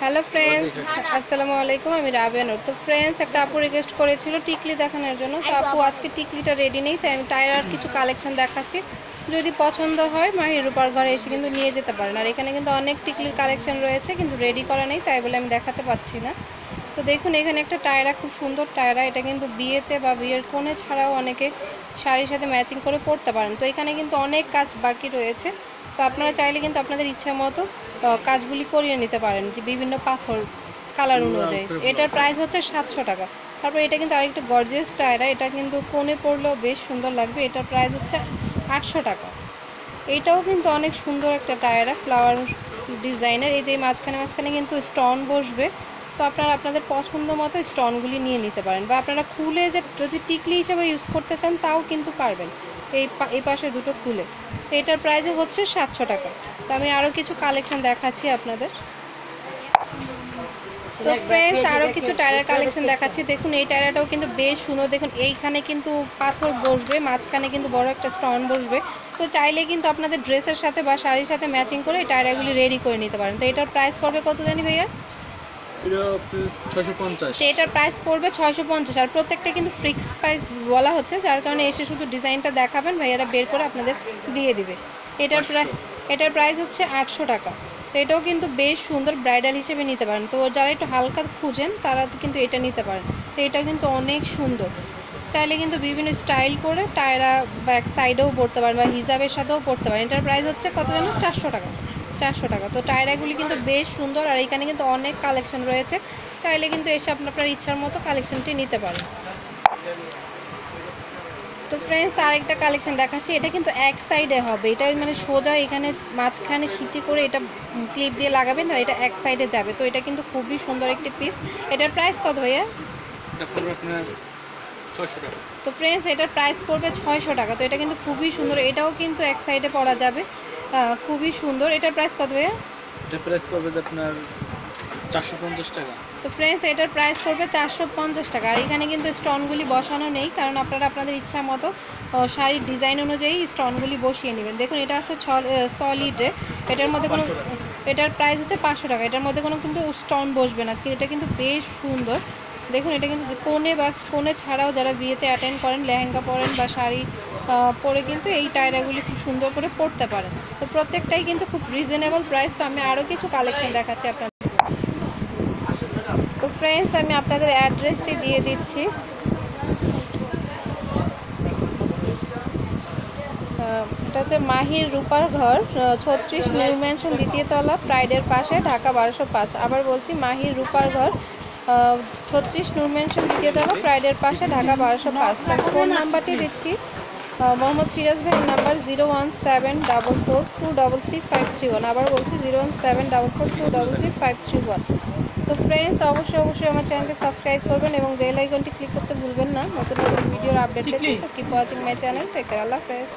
Hello friends আসসালামু আলাইকুম আমি রাবিয়া নূর। তো ফ্রেন্ডস একটা আপু রিকোয়েস্ট করেছিল টিকলি দেখানোর জন্য। তো আপু আজকে টিকলিটা রেডি নেই তাই আমি টায়ার কিছু কালেকশন দেখাচ্ছি। যদি পছন্দ হয় মাহির রূপার ঘরে এসে কিন্তু নিয়ে যেতে পারেন। আর এখানে কিন্তু অনেক টিকলির কালেকশন রয়েছে কিন্তু রেডি করা নেই তাই বলে আমি দেখাতে পাচ্ছি না। তো দেখুন এখানে একটা টায়রা খুব সুন্দর টায়রা এটা কিন্তু বিয়েতে বা বিয়ের কোণে ছাড়াও অনেকে শাড়ির সাথে ম্যাচিং করে পরতে পারেন। তো এখানে কিন্তু অনেক কাজ বাকি রয়েছে। তো আপনারা চাইলে কিন্তু আপনাদের ইচ্ছা মতো কাজগুলি করিয়ে নিতে পারেন যে বিভিন্ন পাথর কালার অনুযায়ী। এটার প্রাইস হচ্ছে সাতশো টাকা। তারপর এটা কিন্তু আরেকটা গর্জিয়াস টায়রা এটা কিন্তু কোণে পড়লেও বেশ সুন্দর লাগবে। এটার প্রাইস হচ্ছে আটশো টাকা। এইটাও কিন্তু অনেক সুন্দর একটা টায়রা ফ্লাওয়ার ডিজাইনের এই যে মাঝখানে মাঝখানে কিন্তু স্টোন বসবে। তো আপনারা আপনাদের পছন্দ মতো স্টোনগুলি নিয়ে নিতে পারেন। বা আপনারা খুলে যে যদি টিকলি হিসেবে ইউজ করতে চান তাও কিন্তু পারবেন। এই এই পাশে দুটো খুলে তো এটার প্রাইসে হচ্ছে সাতশো টাকা। তো আমি আরও কিছু কালেকশন দেখাচ্ছি আপনাদের। তো ফ্রেন্ডস আরও কিছু টায়ার কালেকশন দেখাচ্ছি। দেখুন এই টায়ারটাও কিন্তু বেশ সুন্দর। দেখুন এইখানে কিন্তু পাথর বসবে মাঝখানে কিন্তু বড় একটা স্টোন বসবে। তো চাইলে কিন্তু আপনাদের ড্রেসের সাথে বা শাড়ির সাথে ম্যাচিং করে এই টায়ারগুলি রেডি করে নিতে পারেন। তো এটার প্রাইস পড়বে কত জানি ভাইয়া? এটার প্রাইস পড়বে ছয়শো পঞ্চাশ। আর প্রত্যেকটা কিন্তু ফিক্সড প্রাইস বলা হচ্ছে যার কারণে এসে শুধু ডিজাইনটা দেখাবেন ভাইয়ারা বের করে আপনাদের দিয়ে দিবে। এটার প্রায় এটার প্রাইস হচ্ছে আটশো টাকা। তো এটাও কিন্তু বেশ সুন্দর ব্রাইডাল হিসেবে নিতে পারেন। তো যারা একটু হালকা খুঁজেন তারা কিন্তু এটা নিতে পারেন। তো এটা কিন্তু অনেক সুন্দর। চাইলে কিন্তু বিভিন্ন স্টাইল করে টায়রা ব্যাক সাইডেও পড়তে পারেন বা হিজাবের সাথেও পড়তে পারেন। এটার প্রাইস হচ্ছে কত যেন চারশো টাকা। চারশো টাকা। তো টায়রাগুলি কিন্তু বেশ সুন্দর আর এখানে কিন্তু অনেক কালেকশন রয়েছে। চাইলে কিন্তু এসে আপনি আপনার ইচ্ছার মতো কালেকশনটি নিতে পারেন। তো ফ্রেন্ডস আরেকটা কালেকশন দেখাচ্ছি। এটা কিন্তু এক সাইডে হবে। এটা মানে সোজা এখানে মাঝখানে সিটি করে এটা ক্লিপ দিয়ে লাগাবেন আর এটা এক সাইডে যাবে। তো এটা কিন্তু খুবই সুন্দর একটি পিস এটার প্রাইস কত ভাইয়া? তো ফ্রেন্ডস এটার প্রাইস পড়বে ছয়শো টাকা। তো এটা কিন্তু খুবই সুন্দর। এটাও কিন্তু এক সাইডে পরা যাবে। খুবই সুন্দর। এটার প্রাইস কত ভাইয়া? এটা প্রাইস পড়বে আপনার চারশো পঞ্চাশ টাকা। তো ফ্রেন্ডস এটার প্রাইস পড়বে চারশো পঞ্চাশ টাকা। আর এখানে কিন্তু স্টোনগুলি বসানো নেই কারণ আপনারা আপনাদের ইচ্ছা মতো শাড়ির ডিজাইন অনুযায়ী স্টোনগুলি বসিয়ে নেবেন। দেখুন এটা আছে সলিডে এটার মধ্যে কোনো এটার প্রাইস হচ্ছে পাঁচশো টাকা। এটার মধ্যে কোনো কিন্তু স্টোন বসবে না। কিন্তু এটা কিন্তু বেশ সুন্দর। দেখুন এটা কিন্তু কোণে বা কোণে ছাড়াও যারা বিয়েতে অ্যাটেন্ড করেন লেহেঙ্গা পরেন বা শাড়ি পরে কিন্তু এই টায়রাগুলি খুব সুন্দর করে পড়তে পারেন তো প্রত্যেকটাই কিন্তু খুব রিজনেবল প্রাইস তো আমি আরও কিছু কালেকশন দেখাচ্ছি আপনাদের। তো ফ্রেন্ডস আমি আপনাদের অ্যাড্রেসটি দিয়ে দিচ্ছি। এটা হচ্ছে মাহির রূপার ঘর ছত্রিশ নিউ ম্যানশন দ্বিতীয় তলা, প্রাইডের পাশে, ঢাকা বারোশো পাঁচ। আবার বলছি মাহির রূপার ঘর ছত্রিশ নূর ম্যানশন দ্বিতীয় তলা, প্রাইডের পাশে, ঢাকা বারোশো পাঁচ। ফোন নাম্বারটি দিচ্ছি। মোহাম্মদ সিরাজ ভাইয়ের number zero one seven double four two double three five three one আবার বলছি zero one seven double four two double three five three one তো ফ্রেন্ডস অবশ্যই অবশ্যই আমার চ্যানেলকে সাবস্ক্রাইব করবেন এবং বেল আইকনটি ক্লিক করতে ভুলবেন না। নতুন নতুন ভিডিওর আপডেট পেতে keep watching my channel take আল্লাহ হাফেজ।